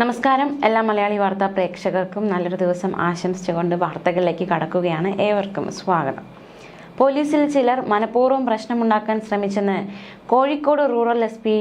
നമസ്കാരം. എല്ലാ മലയാളി വാർത്താ പ്രേക്ഷകർക്കും നല്ലൊരു ദിവസം ആശംസിച്ചുകൊണ്ട് വാർത്തകളിലേക്ക് കടക്കുകയാണ് ഏവർക്കും സ്വാഗതം. പോലീസിൽ ചിലർ മനഃപൂർവം പ്രശ്നമുണ്ടാക്കാൻ ശ്രമിച്ചെന്ന് Kozhikode rural S P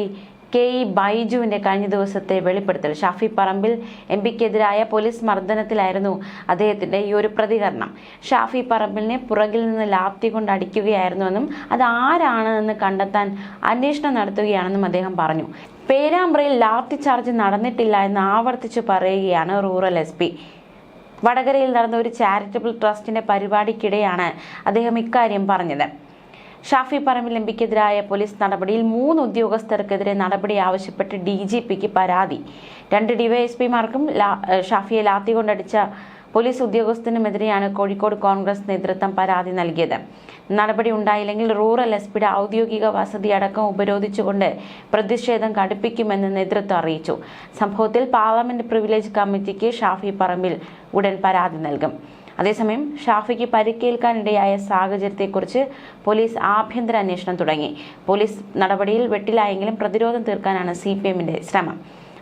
K E ബൈജുവിന്റെ കഴിഞ്ഞ ദിവസത്തെ വെളിപ്പെടുത്തൽ. ഷാഫി പറമ്പിൽ എം പിക്കെതിരായ പോലീസ് മർദ്ദനത്തിലായിരുന്നു അദ്ദേഹത്തിന്റെ ഈ ഒരു പ്രതികരണം. ഷാഫി പറമ്പിലിനെ പുറകിൽ നിന്ന് ലാപ്തി കൊണ്ട് അടിക്കുകയായിരുന്നുവെന്നും അത് ആരാണ് എന്ന് കണ്ടെത്താൻ അന്വേഷണം നടത്തുകയാണെന്നും അദ്ദേഹം പറഞ്ഞു. പേരാമ്പ്രയിൽ ലാത്തി ചാർജ് നടന്നിട്ടില്ല എന്ന് ആവർത്തിച്ച് പറയുകയാണ് റൂറൽ എസ് പി. വടകരയിൽ നടന്ന ഒരു ചാരിറ്റബിൾ ട്രസ്റ്റിന്റെ പരിപാടിക്കിടെയാണ് അദ്ദേഹം ഇക്കാര്യം പറഞ്ഞത്. ഷാഫി പറമ്പിൽ എം പിക്കെതിരായ പോലീസ് നടപടിയിൽ മൂന്ന് ഉദ്യോഗസ്ഥർക്കെതിരെ നടപടി ആവശ്യപ്പെട്ട് ഡി ജി പിക്ക് പരാതി. രണ്ട് ഡിവൈഎസ്പിമാർക്കും ഷാഫിയെ ലാത്തി കൊണ്ടടിച്ച പോലീസ് ഉദ്യോഗസ്ഥനുമെതിരെയാണ് കോഴിക്കോട് കോൺഗ്രസ് നേതൃത്വം പരാതി നൽകിയത്. നടപടി ഉണ്ടായില്ലെങ്കിൽ റൂറൽ എസ് പിയുടെ ഔദ്യോഗിക വസതി അടക്കം ഉപരോധിച്ചുകൊണ്ട് പ്രതിഷേധം കടുപ്പിക്കുമെന്ന് നേതൃത്വം അറിയിച്ചു. സംഭവത്തിൽ പാർലമെന്റ് പ്രിവിലേജ് കമ്മിറ്റിക്ക് ഷാഫി പറമ്പിൽ ഉടൻ പരാതി നൽകും. അതേസമയം ഷാഫിക്ക് പരിക്കേൽക്കാനിടയായ സാഹചര്യത്തെക്കുറിച്ച് പോലീസ് ആഭ്യന്തര അന്വേഷണം തുടങ്ങി. പോലീസ് നടപടിയിൽ വെട്ടിലായെങ്കിലും പ്രതിരോധം തീർക്കാനാണ് സി ശ്രമം.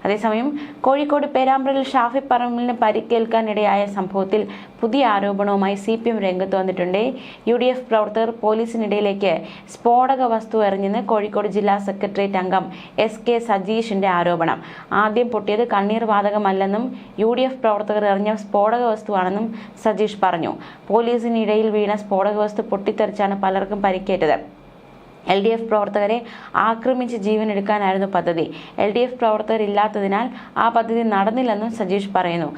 അതേസമയം കോഴിക്കോട് പേരാമ്പ്രയിൽ ഷാഫി പറമ്പിലിന് പരിക്കേൽക്കാനിടയായ സംഭവത്തിൽ പുതിയ ആരോപണവുമായി സി പി എം രംഗത്ത് വന്നിട്ടുണ്ട്. യു ഡി എഫ് പ്രവർത്തകർ പോലീസിനിടയിലേക്ക് സ്ഫോടക വസ്തു എറിഞ്ഞെന്ന് കോഴിക്കോട് ജില്ലാ സെക്രട്ടേറിയറ്റ് അംഗം എസ് കെ സജീഷിന്റെ ആരോപണം. ആദ്യം പൊട്ടിയത് കണ്ണീർ വാതകമല്ലെന്നും യു ഡി എഫ് പ്രവർത്തകർ എറിഞ്ഞ സ്ഫോടക വസ്തുവാണെന്നും സജീഷ് പറഞ്ഞു. പോലീസിനിടയിൽ വീണ സ്ഫോടക വസ്തു പൊട്ടിത്തെറിച്ചാണ് പലർക്കും പരിക്കേറ്റത്. എൽ ഡി എഫ് പ്രവർത്തകരെ ആക്രമിച്ച് ജീവൻ എടുക്കാനായിരുന്നു പദ്ധതി. എൽ ഡി എഫ് പ്രവർത്തകരില്ലാത്തതിനാൽ ആ പദ്ധതി നടന്നില്ലെന്നും സജീഷ് പറയുന്നു.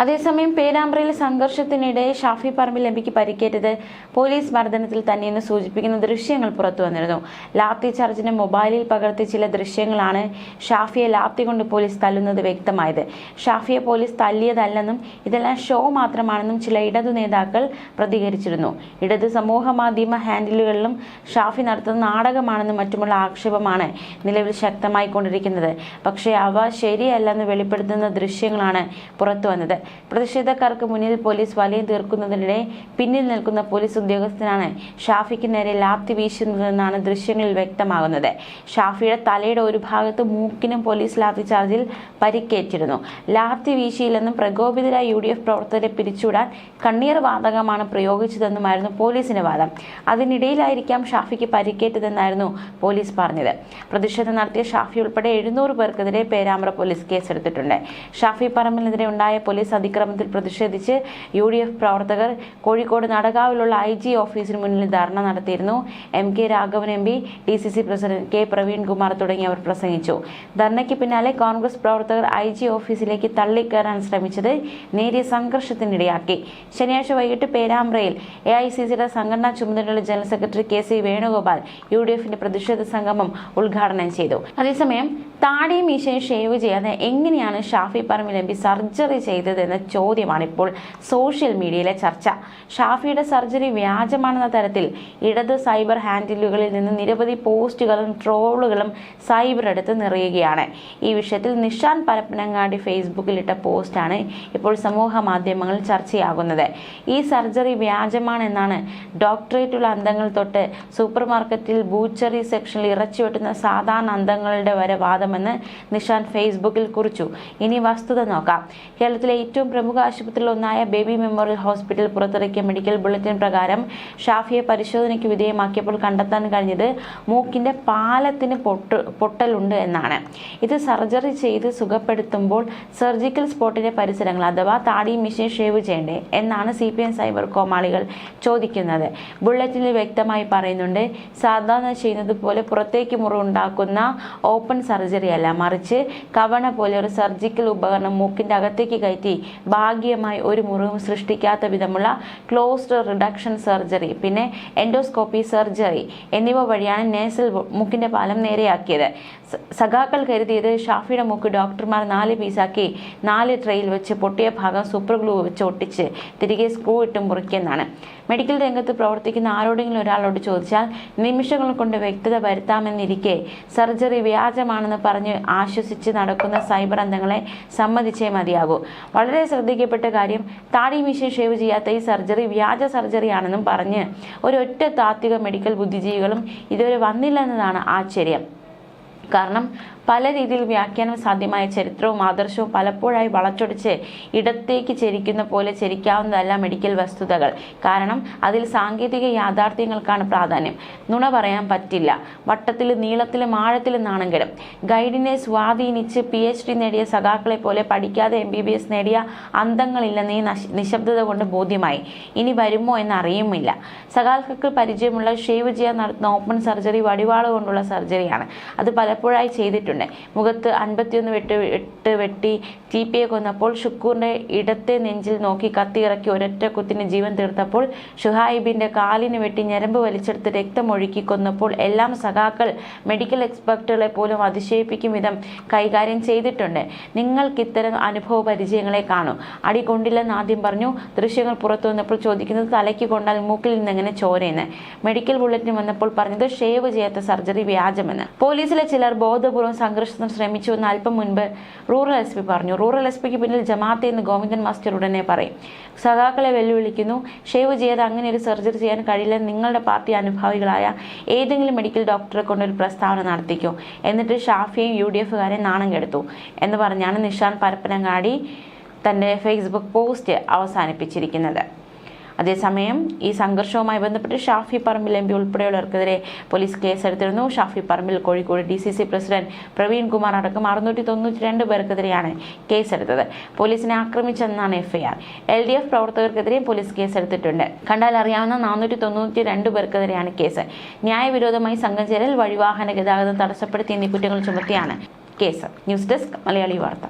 അതേസമയം പേരാമ്പ്രയിൽ സംഘർഷത്തിനിടെ ഷാഫി പറമ്പിൽ എംപിക്ക് പരിക്കേറ്റത് പോലീസ് മർദ്ദനത്തിൽ തന്നെയെന്ന് സൂചിപ്പിക്കുന്ന ദൃശ്യങ്ങൾ പുറത്തു വന്നിരുന്നു. ലാത്തി ചാർജിന്റെ മൊബൈലിൽ പകർത്തിയ ചില ദൃശ്യങ്ങളാണ് ഷാഫിയെ ലാത്തി കൊണ്ട് പോലീസ് തല്ലുന്നത് വ്യക്തമായത്. ഷാഫിയെ പോലീസ് തല്ലിയതല്ലെന്നും ഇതെല്ലാം ഷോ മാത്രമാണെന്നും ചില ഇടതു നേതാക്കൾ പ്രതികരിച്ചിരുന്നു. ഇടത് സമൂഹ മാധ്യമ ഹാൻഡിലുകളിലും ഷാഫി നടത്തുന്ന നാടകമാണെന്നും മറ്റുമുള്ള ആക്ഷേപമാണ് നിലവിൽ ശക്തമായിക്കൊണ്ടിരിക്കുന്നത്. പക്ഷേ അവ ശരിയല്ലെന്ന് വെളിപ്പെടുത്തുന്ന ദൃശ്യങ്ങളാണ് പുറത്തു വന്നത്. പ്രതിഷേധക്കാർക്ക് മുന്നിൽ പോലീസ് വലയം തീർക്കുന്നതിനിടെ പിന്നിൽ നിൽക്കുന്ന പോലീസ് ഉദ്യോഗസ്ഥനാണ് ഷാഫിക്ക് നേരെ ലാത്തി വീശുന്നതെന്നാണ് ദൃശ്യങ്ങളിൽ വ്യക്തമാകുന്നത്. ഷാഫിയുടെ തലയുടെ ഒരു ഭാഗത്ത് മൂക്കിനും പോലീസ് ലാത്തി ചാർജിൽ പരിക്കേറ്റിരുന്നു. ലാത്തി വീശിയില്ലെന്നും പ്രകോപിതരായ യു ഡി എഫ് പ്രവർത്തകരെ പിരിച്ചുവിടാൻ കണ്ണീർ വാതകമാണ് പ്രയോഗിച്ചതെന്നുമായിരുന്നു പോലീസിന്റെ വാദം. അതിനിടയിലായിരിക്കാം ഷാഫിക്ക് പരിക്കേറ്റതെന്നായിരുന്നു പോലീസ് പറഞ്ഞത്. പ്രതിഷേധം നടത്തിയ ഷാഫി ഉൾപ്പെടെ എഴുന്നൂറ് പേർക്കെതിരെ പേരാമ്പ്ര പോലീസ് കേസെടുത്തിട്ടുണ്ട്. ഷാഫി പറമ്പിനെതിരെ ഉണ്ടായ പോലീസ് അതിക്രമത്തിൽ പ്രതിഷേധിച്ച് യു ഡി എഫ് പ്രവർത്തകർ കോഴിക്കോട് നടകാവിലുള്ള ഐ ജി ഓഫീസിന് മുന്നിൽ ധർണ നടത്തിയിരുന്നു. M K Raghavan M P D C C president K Praveenkumar തുടങ്ങിയവർ പ്രസംഗിച്ചു. ധർണയ്ക്ക് പിന്നാലെ കോൺഗ്രസ് പ്രവർത്തകർ ഐ ജി ഓഫീസിലേക്ക് തള്ളിക്കയറാൻ ശ്രമിച്ചത് നേരിയ സംഘർഷത്തിനിടയാക്കി. ശനിയാഴ്ച വൈകിട്ട് പേരാമ്പ്രയിൽ എ ഐ സി സിയുടെ സംഘടനാ ചുമതലയുള്ള general secretary K C Venugopal U D എഫിന്റെ പ്രതിഷേധ സംഗമം ഉദ്ഘാടനം ചെയ്തു. അതേസമയം താടിയും മീശയും ഷേവ് ചെയ്യാതെ എങ്ങനെയാണ് Shafi Parambil M P surgery ചെയ്തതെന്ന ചോദ്യമാണ് ഇപ്പോൾ സോഷ്യൽ മീഡിയയിലെ ചർച്ച. ഷാഫിയുടെ സർജറി വ്യാജമാണെന്ന തരത്തിൽ ഇടത് സൈബർ ഹാൻഡിലുകളിൽ നിന്ന് നിരവധി പോസ്റ്റുകളും ട്രോളുകളും സൈബർ എടുത്ത് നിറയുകയാണ്. ഈ വിഷയത്തിൽ നിഷാൻ പരപ്പനങ്ങാടി ഫേസ്ബുക്കിൽ ഇട്ട പോസ്റ്റാണ് ഇപ്പോൾ സമൂഹ മാധ്യമങ്ങളിൽ ചർച്ചയാകുന്നത്. ഈ സർജറി വ്യാജമാണെന്നാണ് ഡോക്ടറേറ്റുള്ള അന്തങ്ങൾ തൊട്ട് സൂപ്പർ മാർക്കറ്റിൽ ബൂച്ചറി സെക്ഷനിൽ ഇറച്ചി വെട്ടുന്ന സാധാരണ അന്തങ്ങളുടെ വരെ വാദമെന്ന് നിഷാൻ ഫേസ്ബുക്കിൽ കുറിച്ചു. ഇനി വസ്തുത നോക്കാം. കേരളത്തിലെ ഏറ്റവും പ്രമുഖ ആശുപത്രിയിലൊന്നായ ബേബി മെമ്മോറിയൽ ഹോസ്പിറ്റൽ പുറത്തിറക്കിയ മെഡിക്കൽ ബുള്ളറ്റിൻ പ്രകാരം ഷാഫിയെ പരിശോധനയ്ക്ക് വിധേയമാക്കിയപ്പോൾ കണ്ടെത്താൻ കഴിഞ്ഞത് മൂക്കിന്റെ പാലത്തിന് പൊട്ട് പൊട്ടലുണ്ട് എന്നാണ്. ഇത് സർജറി ചെയ്ത് സുഖപ്പെടുത്തുമ്പോൾ സർജിക്കൽ സ്പോട്ടിന്റെ പരിസരങ്ങൾ അഥവാ താടി മിഷീൻ ഷേവ് ചെയ്യണ്ടേ എന്നാണ് സി പി എം സൈബർ കോമാളികൾ ചോദിക്കുന്നത്. ബുള്ളറ്റിനിൽ വ്യക്തമായി പറയുന്നുണ്ട് സാധാരണ ചെയ്യുന്നത് പോലെ പുറത്തേക്ക് മുറിവുണ്ടാക്കുന്ന ഓപ്പൺ സർജറി അല്ല മറിച്ച് കവണ പോലെ ഒരു സർജിക്കൽ ഉപകരണം മൂക്കിന്റെ അകത്തേക്ക് കയറ്റി ഭാഗ്യമായി ഒരു മുറിവും സൃഷ്ടിക്കാത്ത വിധമുള്ള ക്ലോസ്ഡ് റിഡക്ഷൻ സർജറി പിന്നെ എൻഡോസ്കോപ്പി സർജറി എന്നിവ വഴിയാണ് നേസൽ മൂക്കിന്റെ പാലം നേരെയാക്കിയത്. സഖാക്കൾ കരുതിയത് ഷാഫിയുടെ മൂക്ക് ഡോക്ടർമാർ നാല് പീസാക്കി നാല് ട്രെയിൽ വെച്ച് പൊട്ടിയ ഭാഗം സൂപ്പർ ഗ്ലൂ വെച്ച് ഒട്ടിച്ച് തിരികെ സ്ക്രൂ ഇട്ട് മുറിക്കുന്നതാണ്. മെഡിക്കൽ രംഗത്ത് പ്രവർത്തിക്കുന്ന ആരോടെങ്കിലും ഒരാളോട് ചോദിച്ചാൽ നിമിഷങ്ങൾ കൊണ്ട് വ്യക്തത വരുത്താമെന്നിരിക്കെ സർജറി വ്യാജമാണെന്ന് പറഞ്ഞ് ആശ്വസിച്ച് നടക്കുന്ന സൈബർ അന്തങ്ങളെ സമ്മതിച്ചേ മതിയാകൂ. വളരെ ശ്രദ്ധിക്കപ്പെട്ട കാര്യം താടി മീശ ഷേവ് ചെയ്യാത്ത ഈ സർജറി വ്യാജ സർജറിയാണെന്നും പറഞ്ഞ് ഒരൊറ്റ താത്വിക മെഡിക്കൽ ബുദ്ധിജീവികളും ഇതുവരെ വന്നില്ലെന്നതാണ് ആശ്ചര്യം. കാരണം പല രീതിയിൽ വ്യാഖ്യാനം സാധ്യമായ ചരിത്രവും ആദർശവും പലപ്പോഴായി വളച്ചൊടിച്ച് ഇടത്തേക്ക് ചരിക്കുന്ന പോലെ ചരിക്കാവുന്നതല്ല മെഡിക്കൽ വസ്തുതകൾ. കാരണം അതിൽ സാങ്കേതിക യാഥാർത്ഥ്യങ്ങൾക്കാണ് പ്രാധാന്യം. നുണ പറയാൻ പറ്റില്ല. വട്ടത്തിൽ നീളത്തിലും ആഴത്തിലും നാണെങ്കിലും ഗൈഡിനെ സ്വാധീനിച്ച് പി എച്ച് ഡി നേടിയ സഖാക്കളെ പോലെ പഠിക്കാതെ എം ബി ബി എസ് നേടിയ അന്തങ്ങളില്ലെന്ന് ഈ നശ- നിശബ്ദത കൊണ്ട് ബോധ്യമായി. ഇനി വരുമോ എന്ന് അറിയുമില്ല സഖാക്കൾക്ക് പരിചയമുള്ള ഷേവ് ചെയ്യാൻ നടത്തുന്ന ഓപ്പൺ സർജറി വടിവാള കൊണ്ടുള്ള സർജറിയാണ്. അത് പലപ്പോഴായി ചെയ്തിട്ടുണ്ട്. മുഖത്ത് അൻപത്തിയൊന്ന് വെട്ട് എട്ട് വെട്ടി ടി പിയെ കൊന്നപ്പോൾ ഷുക്കൂറിന്റെ ഇടത്തെ നെഞ്ചിൽ നോക്കി കത്തിയിറക്കി ഒരൊറ്റ കുത്തിന് ജീവൻ തീർത്തപ്പോൾ ഷുഹൈബിന്റെ കാലിന് വെട്ടി ഞരമ്പ് വലിച്ചെടുത്ത് രക്തമൊഴുക്കി കൊന്നപ്പോൾ എല്ലാം സഖാക്കൾ മെഡിക്കൽ എക്സ്പെർട്ടുകളെ പോലും അതിശയിപ്പിക്കും വിധം കൈകാര്യം ചെയ്തിട്ടുണ്ട്. നിങ്ങൾക്ക് ഇത്തരം അനുഭവ പരിചയങ്ങളെ കാണൂ. അടി കൊണ്ടില്ലെന്ന് ആദ്യം പറഞ്ഞു. ദൃശ്യങ്ങൾ പുറത്തു വന്നപ്പോൾ ചോദിക്കുന്നത് തലയ്ക്ക് കൊണ്ടാൽ മൂക്കിൽ നിന്ന് എങ്ങനെ ചോരയെന്ന്. മെഡിക്കൽ ബുള്ളറ്റിൻ വന്നപ്പോൾ പറഞ്ഞത് ഷേവ് ചെയ്യാത്ത സർജറി വ്യാജമെന്ന്. പോലീസിലെ ചിലർ ബോധപൂർവം സംഘർഷത്തിന് ശ്രമിച്ചുവെന്ന് അല്പം മുൻപ് റൂറൽ എസ് പി പറഞ്ഞു. റൂറൽ എസ് പിക്ക് പിന്നിൽ ജമാഅത്തെ എന്ന് ഗോവിന്ദൻ മാസ്റ്റർ ഉടനെ പറയും. സഖാക്കളെ വെല്ലുവിളിക്കുന്നു. ഷേവ് ചെയ്യാതെ അങ്ങനെ ഒരു സർജറി ചെയ്യാൻ കഴിയില്ലെന്ന് നിങ്ങളുടെ പാർട്ടി അനുഭാവികളായ ഏതെങ്കിലും മെഡിക്കൽ ഡോക്ടറെ കൊണ്ട് ഒരു പ്രസ്താവന നടത്തിക്കോ. എന്നിട്ട് ഷാഫിയും യു ഡി എഫുകാരെ നാണം കെടുത്തു എന്ന് പറഞ്ഞാണ് നിഷാൻ പരപ്പനങ്ങാടി തന്റെ ഫേസ്ബുക്ക് പോസ്റ്റ് അവസാനിപ്പിച്ചിരിക്കുന്നത്. അതേസമയം ഈ സംഘർഷവുമായി ബന്ധപ്പെട്ട് ഷാഫി പറമ്പിൽ എം പി ഉൾപ്പെടെയുള്ളവർക്കെതിരെ പോലീസ് കേസെടുത്തിരുന്നു. Shafi Parambil Kozhikode D C C president Praveen Kumar അടക്കം അറുന്നൂറ്റി തൊണ്ണൂറ്റി രണ്ട് പേർക്കെതിരെയാണ് കേസെടുത്തത്. പോലീസിനെ ആക്രമിച്ചെന്നാണ് എഫ്ഐആർ എൽ ഡി എഫ് പ്രവർത്തകർക്കെതിരെയും പോലീസ് കേസെടുത്തിട്ടുണ്ട്. കണ്ടാൽ അറിയാവുന്ന നാനൂറ്റി തൊണ്ണൂറ്റി രണ്ട് പേർക്കെതിരെയാണ് കേസ്. ന്യായവിരോധമായി സംഘം ചേരൽ വഴിവാഹന ഗതാഗതം തടസ്സപ്പെടുത്തി എന്നീ കുറ്റങ്ങൾ ചുമത്തിയാണ് കേസ്. ന്യൂസ് ഡെസ്ക് മലയാളി വാർത്ത.